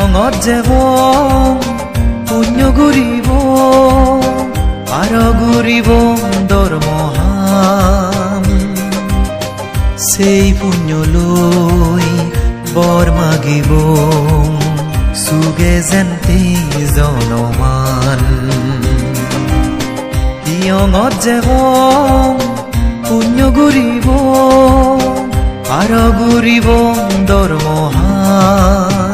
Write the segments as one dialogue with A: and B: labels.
A: ইয়ঙত যাব পুণ্য ঘূৰিব আৰু ঘূৰিব দৰমহাম সেই পুণ্যলৈ বৰ মাগিব চুগে যেন্তি জনমান। ইয়ঙত যাব পুণ্য ঘূৰিব আৰু ঘূৰিব দৰমহাম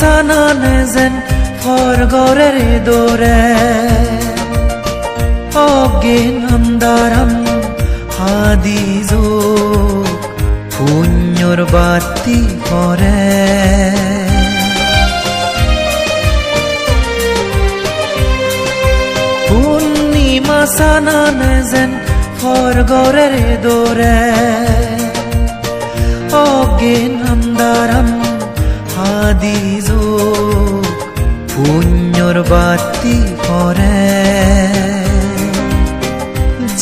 A: পূৰ্ণিমা চানানে যেন স্বৰ্গৰে দৰে অজ্ঞান অন্ধাৰাম হাদি যোগ পুণ্যৰ বাতি কৰে পূৰ্ণিমা চানানে যেন যোগ পুণ্যৰ বাতি কৰে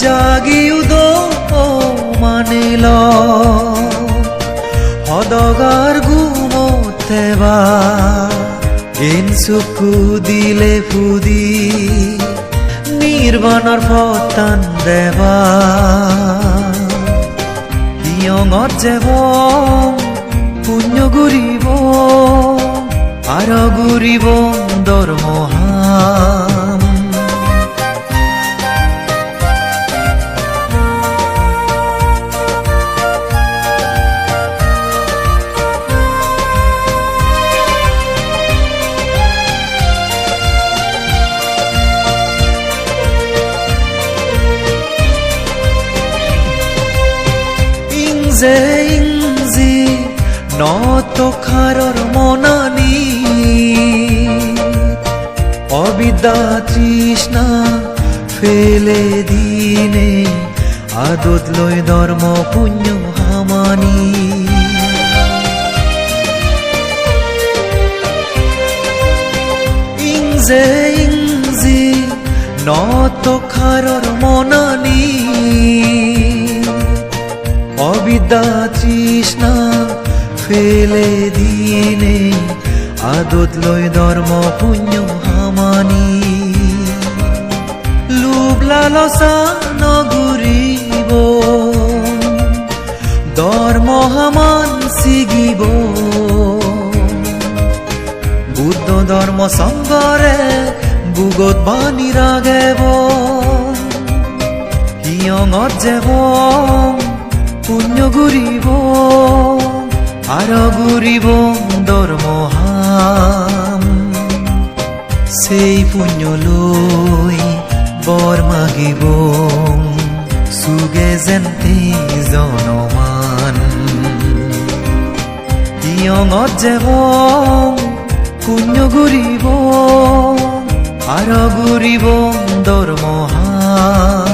A: জাগি উদ মানিল সদগাৰ গুমতেবা এন চকু দিলে ফুদি নিৰ্বাণৰ পতান দেৱা ইয়ঙত যাব পুণ্য ঘূৰিব আৰু ঘূৰিব দৰমহাম ইংজে ইংজি নত খাৰৰ মনানি অবিদ্যা তৃষ্ণা ফেলে দিনে আদত লৈ ধৰ্ম পুণ্য হামানি। ইংজে ইংজি নত খাৰৰ মনানি অবিদ্যা তৃষ্ণা ফেলে দিনে আদত লৈ ধৰ্ম পুণ্য হামানি। লোভ লালসা নঘূৰিব ধৰ্ম হামান ছিগিব বুদ্ধ ধৰ্ম সংগৰে বুগত বাণী ৰাগেব হিয়ঙত যাব পুণ্য ঘূৰিব আৰু ঘূৰিব দৰমহাম সেই পুণ্যলৈ বৰ মাগিব। চুগে যেন্তি জনমান। ইয়ঙত যাব পুণ্য ঘূৰিব আৰু ঘূৰিব দৰমহা।